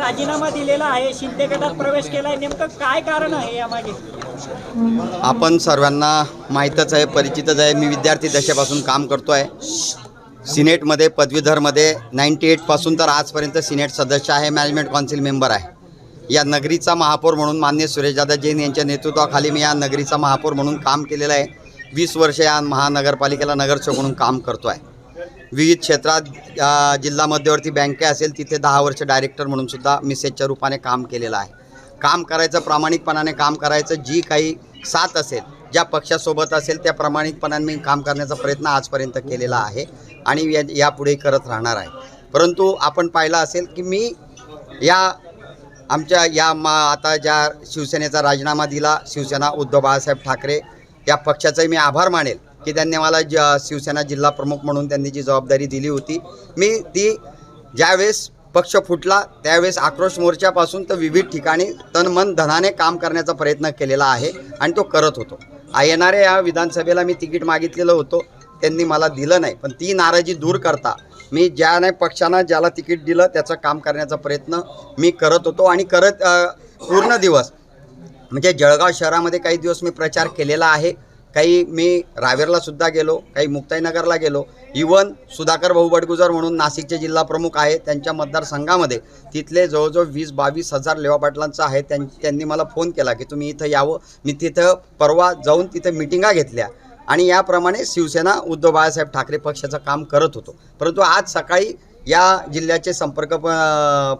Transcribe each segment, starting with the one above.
राजीनामा दिलेला आहे शिंदे गटात प्रवेश केलाय. नेमकं काय कारण आहे यामागे? आपण सर्वांना माहीतच आहे परिचितच आहे. मी विद्यार्थी दशेपासून काम करतो आहे सिनेटमध्ये पदवीधरमध्ये नाईन्टी एटपासून तर आजपर्यंत सिनेट सदस्य आहे मॅनेजमेंट काउन्सिल मेंबर आहे. या नगरीचा महापौर म्हणून मान्य सुरेशदादा जैन यांच्या नेतृत्वाखाली मी या नगरीचा महापौर म्हणून काम केलेलं आहे. वीस वर्ष या महानगरपालिकेला नगरसेवक म्हणून काम करतो आहे विविध क्षेत्रात जिल्हा मध्यवर्ती बँके असेल तिथे दहा वर्ष डायरेक्टर म्हणून सुद्धा मिसेसच्या रूपाने काम केलेलं आहे. काम करायचं प्रामाणिकपणाने काम करायचं जी काही साथ असेल ज्या पक्षासोबत असेल त्या प्रामाणिकपणाने मी काम करण्याचा प्रयत्न आजपर्यंत केलेला आहे आणि या यापुढे करत राहणार आहे. परंतु आपण पाहिलं असेल की मी या आमच्या या मा आता ज्या शिवसेनेचा राजीनामा दिला शिवसेना उद्धव बाळासाहेब ठाकरे या पक्षाचाही मी आभार मानेल. की त्यांनी मला ज शिवसेना जिल्हा प्रमुख म्हणून त्यांनी जी जबाबदारी दिली होती मी ती ज्यावेळेस पक्ष फुटला त्यावेळेस आक्रोश मोर्चापासून तर विविध ठिकाणी तन मन धनाने काम करण्याचा प्रयत्न केलेला आहे आणि तो करत होतो. आ येणाऱ्या या विधानसभेला मी तिकीट मागितलेलं होतो त्यांनी मला दिलं नाही. पण ती नाराजी दूर करता मी ज्या नाही पक्षानं ज्याला तिकीट दिलं त्याचं काम करण्याचा प्रयत्न मी करत होतो आणि करत पूर्ण दिवस म्हणजे जळगाव शहरामध्ये काही दिवस मी प्रचार केलेला आहे. काही मी रावेरला सुद्धा गेलो काही मुक्ताईनगरला गेलो. इवन सुधाकर भाऊ बडगुजर म्हणून नाशिकचे जिल्हा प्रमुख आहे त्यांच्या मतदारसंघामध्ये तिथले जवळजवळ वीस बावीस हजार लेवा पाटलांचं आहे. त्यां त्यांनी मला फोन केला की तुम्ही इथं यावं. मी तिथं परवा जाऊन तिथं मिटिंगा घेतल्या. आणि याप्रमाणे शिवसेना उद्धव बाळासाहेब ठाकरे पक्षाचं काम करत होतो. परंतु आज सकाळी या जिल्ह्याचे संपर्क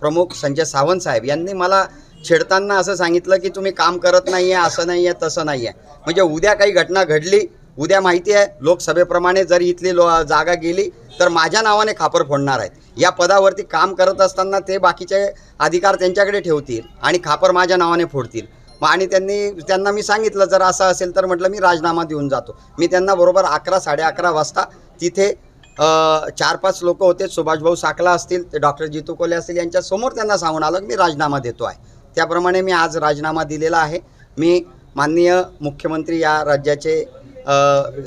प्रमुख संजय सावंत साहेब यांनी मला छेडताना असं सांगितलं की तुम्ही काम करत नाही आहे असं नाही आहे तसं नाही आहे म्हणजे उद्या काही घटना घडली उद्या माहिती आहे लोकसभेप्रमाणे जर इथली लो जागा गेली तर माझ्या नावाने खापर फोडणार आहेत. या पदावरती काम करत असताना ते बाकीचे अधिकार त्यांच्याकडे ठेवतील आणि खापर माझ्या नावाने फोडतील. मग आणि त्यांनी त्यांना मी सांगितलं जर असं असेल तर म्हटलं मी राजीनामा देऊन जातो. मी त्यांना बरोबर अकरा साडे अकरा वाजता तिथे चार पाच लोक होते सुभाषभाऊ साकला असतील ते डॉक्टर जितू कोले असतील यांच्यासमोर त्यांना सांगून आलं की मी राजीनामा देतो आहे. त्याप्रमाणे मी आज राजीनामा दिलेला आहे. मी माननीय मुख्यमंत्री या राज्याचे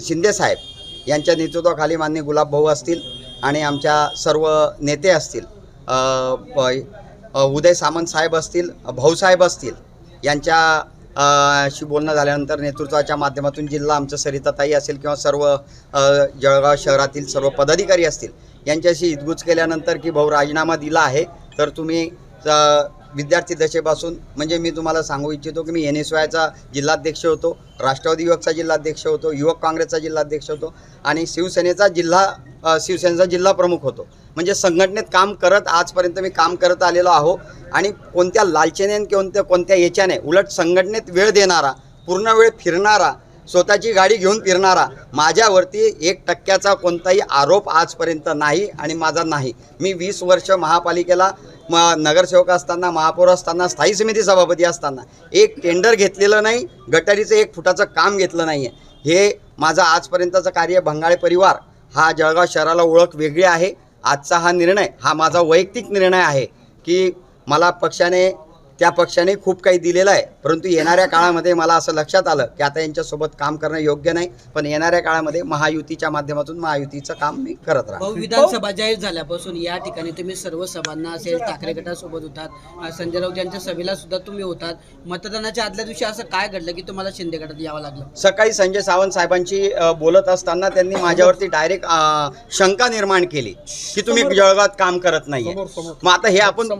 शिंदेसाहेब यांच्या नेतृत्वाखाली माननीय गुलाबभाऊ असतील आणि आमच्या सर्व नेते असतील प- उदय सामंत साहेब असतील भाऊसाहेब असतील यांच्या शी बोलणं झाल्यानंतर नेतृत्वाच्या माध्यमातून जिल्हा आमचं सरिताताई असेल किंवा सर्व जळगाव शहरातील सर्व पदाधिकारी असतील यांच्याशी हितगुज केल्यानंतर की भाऊ राजीनामा दिला आहे तर तुम्ही विद्यार्थी दशेपासून म्हणजे मी तुम्हाला सांगू इच्छितो की मी एन एस वायचा जिल्हाध्यक्ष होतो राष्ट्रवादी युवकचा जिल्हाध्यक्ष होतो युवक काँग्रेसचा जिल्हाध्यक्ष होतो आणि शिवसेनेचा जिल्हा शिवसेनेचा जिल्हा प्रमुख होतो. म्हणजे संघटनेत काम करत आजपर्यंत मी काम करत आलेलो आहो आणि कोणत्या लालचेने कोणत्या कोणत्या याच्याने उलट संघटनेत वेळ देणारा पूर्ण वेळ फिरणारा स्वतःची गाडी घेऊन फिरणारा. माझ्यावरती एक टक्क्याचा कोणताही आरोप आजपर्यंत नाही आणि माझा नाही. मी वीस वर्ष महापालिकेला म नगरसेवक असताना महापौर असताना स्थायी समिती सभापती असताना एक टेंडर घेतलेलं नाही गटारीचं एक फुटाचं काम घेतलं नाही आहे हे माझं आजपर्यंतचं कार्य भंगाळे परिवार हा जळगाव शहराला ओळख वेगळी आहे. आजचा हा निर्णय हा माझा वैयक्तिक निर्णय आहे की मला पक्षाने त्या पक्षाने खूप काही दिलेलं आहे. परंतु येणाऱ्या काळामध्ये मला असं लक्षात आलं की आता यांच्यासोबत काम करणं योग्य नाही. पण येणाऱ्या काळामध्ये महायुतीच्या माध्यमातून महायुतीचं काम मी करत भाऊ विधानसभा जाहीर झाल्यापासून या ठिकाणी तुम्ही सर्व सभांना असेल ठाकरे गटासोबत होतात संजय राऊत यांच्या सभेला सुद्धा तुम्ही होतात. मतदानाच्या आदल्या दिवशी असं काय घडलं की तुम्हाला शिंदे गटात यावं लागलं? सकाळी संजय सावंत साहेबांची बोलत असताना त्यांनी माझ्यावरती डायरेक्ट शंका निर्माण केली की तुम्ही जळगावात काम करत नाहीये. मग आता हे आपण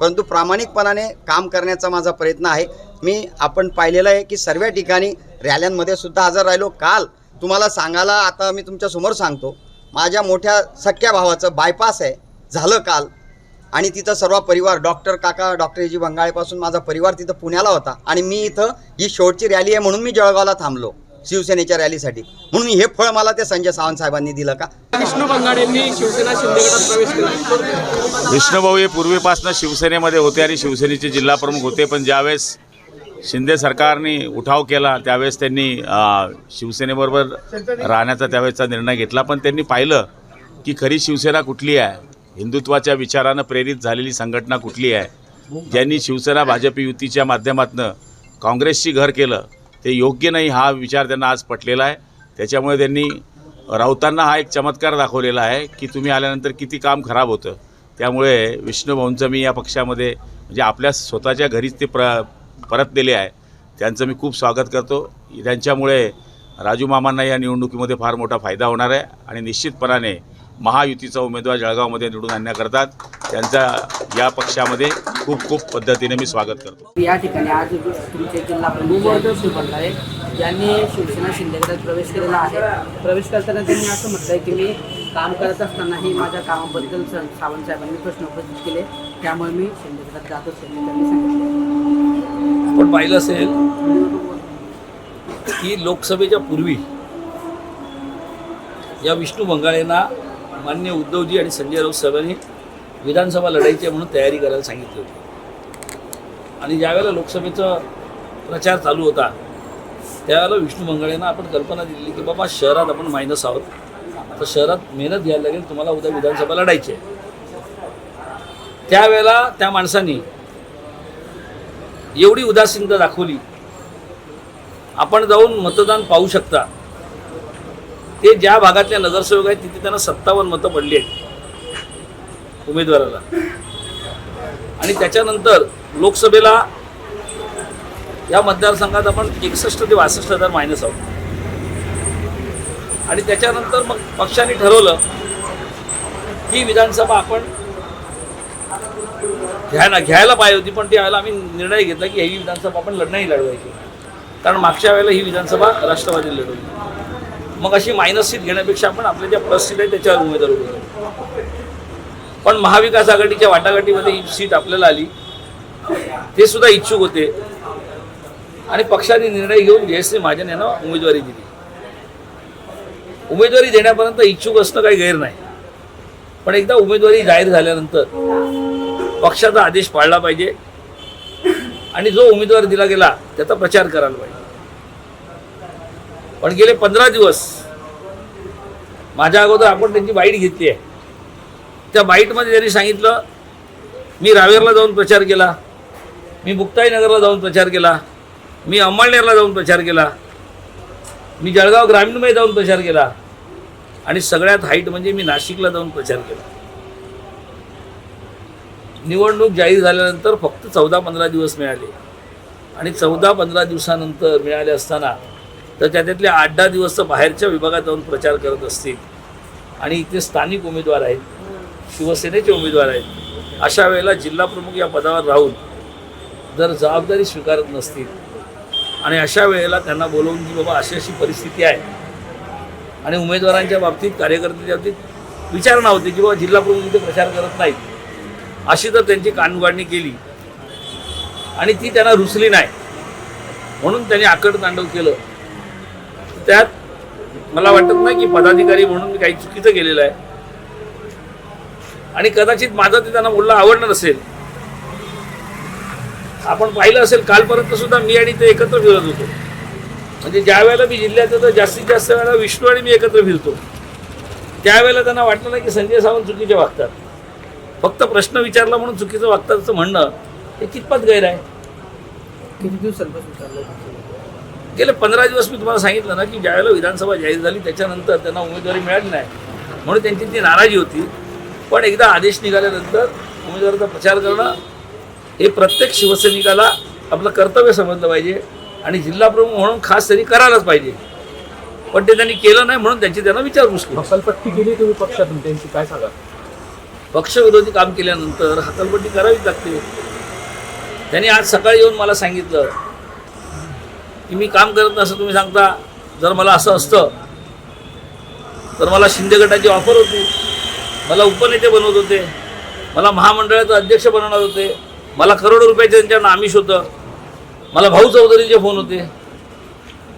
परंतु प्रामाणिकपणाने काम करण्याचा माझा प्रयत्न आहे. मी आपण पाहिलेलं आहे की सर्व ठिकाणी रॅल्यांमध्ये सुद्धा हजर राहिलो. काल तुम्हाला सांगायला आता मी तुमच्यासमोर सांगतो. माझ्या मोठ्या सख्या भावाचं बायपास आहे. झालं काल. आणि तिथं सर्व परिवार डॉक्टर काका डॉक्टर जी बंगाळेपासून माझा परिवार तिथं पुण्याला होता. आणि मी इथं ही शेवटची रॅली आहे म्हणून मी जळगावला थांबलो. शिवसेनेच्या रॅलीसाठी. म्हणून हे फळ मला ते संजय सावंत साहेबांनी दिलं का? विष्णू बंगाडेंनी शिवसेना शिंदे गटात प्रवेश केला. विष्णुभाऊ हे पूर्वीपासून शिवसेनेमध्ये होते आणि शिवसेनेचे जिल्हा प्रमुख होते पण ज्यावेळेस शिंदे सरकारने उठाव केला त्यावेळेस त्यांनी शिवसेनेबरोबर राहण्याचा त्यावेळेसचा निर्णय घेतला. पण त्यांनी पाहिलं की खरी शिवसेना कुठली आहे? हिंदुत्वाच्या विचारानं प्रेरित झालेली संघटना कुठली आहे? ज्यांनी शिवसेना भाजप युतीच्या माध्यमातून काँग्रेसशी घर केलं ते योग्य नाही हा विचार त्यांना आज पटलेला आहे. त्याच्यामुळे त्यांनी राऊतांना हा एक चमत्कार दाखवलेला आहे की तुम्ही आल्यानंतर किती काम खराब होतं. त्यामुळे विष्णूभाऊंचं मी या पक्षामध्ये म्हणजे आपल्या स्वतःच्या घरीच ते प्र परतलेले आहे. त्यांचं मी खूप स्वागत करतो. त्यांच्यामुळे राजू मामांना या निवडणुकीमध्ये फार मोठा फायदा होणार आहे आणि निश्चितपणाने महायुतीचा उमेदवार जळगावमध्ये निवडून आणण्याकरता त्यांचा या पक्षामध्ये खूप खूप पद्धतीने मी स्वागत करतो. या ठिकाणी आज तुमचे जिल्हा प्रमुख बंगारे यांनी शिवसेना शिंदे गटात प्रवेश केलेला आहे. प्रवेश करताना त्यांनी असं म्हटलंय की मी काम करत असतानाही माझ्या कामाबद्दल सावंत साहेबांनी प्रश्न उपस्थित केले. त्यामुळे मी शिंदे गटात जात त्यांनी सांगितले. आपण पाहिलं असेल की लोकसभेच्या पूर्वी या विष्णू बंगाळेंना मान्य उद्धवजी आणि संजय राऊत साहेबांनी विधानसभा लढायची म्हणून तयारी करायला सांगितली होती. आणि ज्यावेळेला लोकसभेचा प्रचार चालू होता त्यावेळेला विष्णू मंगळेंना आपण कल्पना दिलेली की बाबा शहरात आपण मायनस आहोत. तर शहरात मेहनत घ्यायला लागेल तुम्हाला उद्या विधानसभा लढायची आहे. त्यावेळेला त्या माणसांनी एवढी उदासीनता दाखवली. आपण जाऊन मतदान पाहू शकता. ते ज्या भागातल्या नगरसेवक आहेत तिथे त्यांना सत्तावन्न मतं पडली आहेत. उमेदवाराला. आणि त्याच्यानंतर लोकसभेला या मतदारसंघात आपण एकसष्ट ते बासष्ट हजार मायनस आहोत. आणि त्याच्यानंतर मग पक्षाने ठरवलं ही विधानसभा आपण घ्यायला घ्यायला पाहिजे होती पण त्यावेळेला आम्ही निर्णय घेतला की ही विधानसभा आपण लढणंही लढवायची. कारण मागच्या वेळेला ही विधानसभा राष्ट्रवादी लढवली. मग अशी मायनस सीट घेण्यापेक्षा आपण आपल्या ज्या प्लस सीट आहे त्याच्यावर उमेदवार उभे पण महाविकास आघाडीच्या वाटाघाटीमध्ये ही सीट आपल्याला आली. ते सुद्धा इच्छुक होते. आणि पक्षाने निर्णय घेऊन जयश्री महाजन यांना उमेदवारी दिली. उमेदवारी देण्यापर्यंत इच्छुक असणं काही गैर नाही. पण एकदा उमेदवारी जाहीर झाल्यानंतर पक्षाचा आदेश पाळला पाहिजे. आणि जो उमेदवार दिला गेला त्याचा प्रचार करायला पाहिजे. पण गेले पंधरा दिवस. माझ्या अगोदर आपण त्यांची बाईट घेतली आहे. त्या बाईटमध्ये त्यांनी सांगितलं मी रावेरला जाऊन प्रचार केला मी मुक्ताईनगरला जाऊन प्रचार केला मी अंमळनेरला जाऊन प्रचार केला मी जळगाव ग्रामीणमध्ये जाऊन प्रचार केला आणि सगळ्यात हाईट म्हणजे मी नाशिकला जाऊन प्रचार केला. निवडणूक जाहीर झाल्यानंतर फक्त चौदा पंधरा दिवस मिळाले आणि चौदा पंधरा दिवसानंतर मिळाले असताना तर त्याच्यातले आठ दहा दिवस तर बाहेरच्या विभागात जाऊन प्रचार करत असतील. आणि इथे स्थानिक उमेदवार आहेत शिवसेनेचे उमेदवार आहेत. अशा वेळेला जिल्हाप्रमुख या पदावर राहून जर जबाबदारी स्वीकारत नसतील आणि अशा वेळेला त्यांना बोलवून की बाबा अशी अशी परिस्थिती आहे आणि उमेदवारांच्या बाबतीत कार्यकर्त्यांच्या बाबतीत विचारणा होती की बाबा जिल्हा प्रमुख इथे प्रचार करत नाहीत. अशी जर त्यांची कानउघाडणी केली. आणि ती त्यांना रुचली नाही. म्हणून त्यांनी आकड तांडव केलं. त्यात मला वाटत नाही की पदाधिकारी म्हणून मी काही चुकीचं केलेलं आहे. आणि कदाचित माझं ते त्यांना बोलणं आवडणार असेल. आपण पाहिलं असेल कालपर्यंत सुद्धा मी आणि ते एकत्र फिरत होतो. म्हणजे ज्या वेळेला मी जिल्ह्यात तर जास्तीत जास्त वेळेला विष्णू आणि मी एकत्र फिरतो. त्यावेळेला त्यांना वाटलं नाही की संजय सावंत चुकीचे वागतात. फक्त प्रश्न विचारला म्हणून चुकीचं वागतात असं म्हणणं हे कितपत गैर आहे? किती दिवसांपासून गेले पंधरा दिवस मी तुम्हाला सांगितलं ना की ज्यावेळेला विधानसभा जाहीर झाली त्याच्यानंतर त्यांना उमेदवारी मिळाली नाही. म्हणून त्यांची ती नाराजी होती. पण एकदा आदेश निघाल्यानंतर उमेदवाराचा प्रचार करणं हे प्रत्येक शिवसैनिकाला आपलं कर्तव्य समजलं पाहिजे आणि जिल्हा प्रमुख म्हणून खास तरी करायलाच पाहिजे. पण ते त्यांनी केलं नाही म्हणून त्यांची त्यांना विचारपूस केली. हकालपट्टी केली तुम्ही पक्षातून? त्यांची काय सांगा? पक्षविरोधी काम केल्यानंतर हकालपट्टी करावीच लागते. त्यांनी आज सकाळी येऊन मला सांगितलं की मी काम करत नसं तुम्ही सांगता जर मला असं असतं तर मला शिंदे गटाची ऑफर होती मला उपनेते बनवत होते मला महामंडळाचं अध्यक्ष बनवणार होते मला करोडो रुपयाचे त्यांच्याकडनं आमिष होतं मला भाऊ चौधरीचे फोन होते.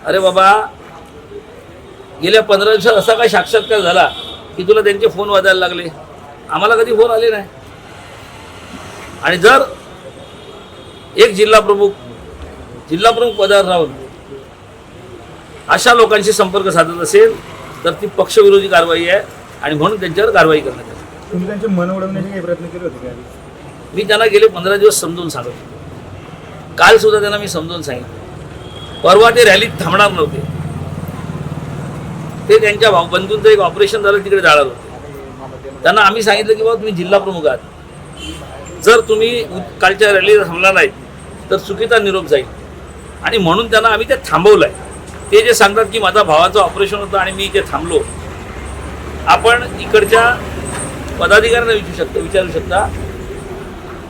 अरे बाबा गेल्या पंधरा दिवसात असा काय साक्षात्कार झाला की तुला त्यांचे फोन वाजायला लागले. आम्हाला कधी फोन आले नाही. आणि जर एक जिल्हा प्रमुख जिल्हा प्रमुख पदावर राहून अशा लोकांशी संपर्क साधत असेल तर ती पक्षविरोधी कारवाई आहे आणि म्हणून त्यांच्यावर कारवाई करण्यात आली. तुम्ही त्यांचे मन उडवण्याचे काही प्रयत्न केले होते का मी त्यांना गेले पंधरा दिवस समजून सांगत होतो. काल सुद्धा त्यांना मी समजून सांगितलं. परवा ते रॅलीत थांबणार नव्हते. ते त्यांच्या भाऊ बंधूंचं एक ऑपरेशन झालं तिकडे जाणार होते. त्यांना आम्ही सांगितलं की बाबा तुम्ही जिल्हा प्रमुख आहात. जर तुम्ही कालच्या रॅलीला थांबला नाहीत तर चुकीचा निरोप जाईल. आणि म्हणून त्यांना आम्ही ते थांबवलं आहे ते जे सांगतात की माझा भावाचं ऑपरेशन होतं आणि मी इथे थांबलो आपण इकडच्या पदाधिकाऱ्यांना विचारू शकता विचारू शकता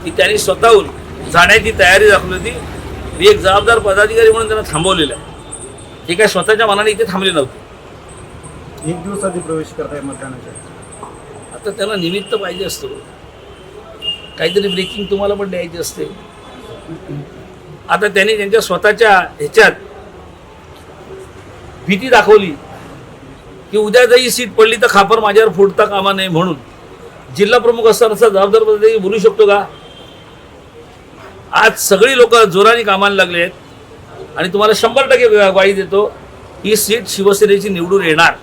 की त्यांनी स्वतःहून जाण्याची तयारी दाखवली होती. मी एक जबाबदार पदाधिकारी म्हणून त्यांना थांबवलेलं आहे. ते काय स्वतःच्या मनाने इथे थांबले नव्हते. एक दिवस आधी प्रवेश करताय मतदानाच्या आता त्यांना निमित्त पाहिजे असतो. काहीतरी ब्रेकिंग तुम्हाला पण द्यायची असते. आता त्यांनी त्यांच्या स्वतःच्या ह्याच्यात भीती दाखवली की उद्या जरी सीट पडली तर खापर माझ्यावर फुटता कामा नये म्हणून. जिल्हा प्रमुख असताना जबाबदार पद्धतीने बोलू शकतो का? आज सगळी लोक जोराने कामाला लागले आहेत आणि तुम्हाला शंभर टक्के ग्वाही देतो ही सीट शिवसेनेची निवडून येणार.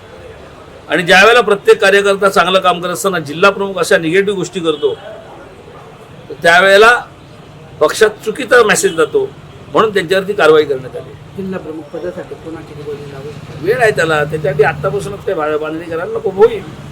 आणि ज्यावेळेला प्रत्येक कार्यकर्ता चांगलं काम करत असताना जिल्हा प्रमुख अशा निगेटिव्ह गोष्टी करतो त्यावेळेला पक्षात चुकीचा मेसेज जातो. म्हणून त्यांच्यावरती कारवाई करण्यात आली. जिल्हा प्रमुख पदासाठी कोणाची निवडणूक लागू वेळ आहे त्याला. त्याच्यासाठी आत्तापासूनच काही बांधणी करायला नको. होईल.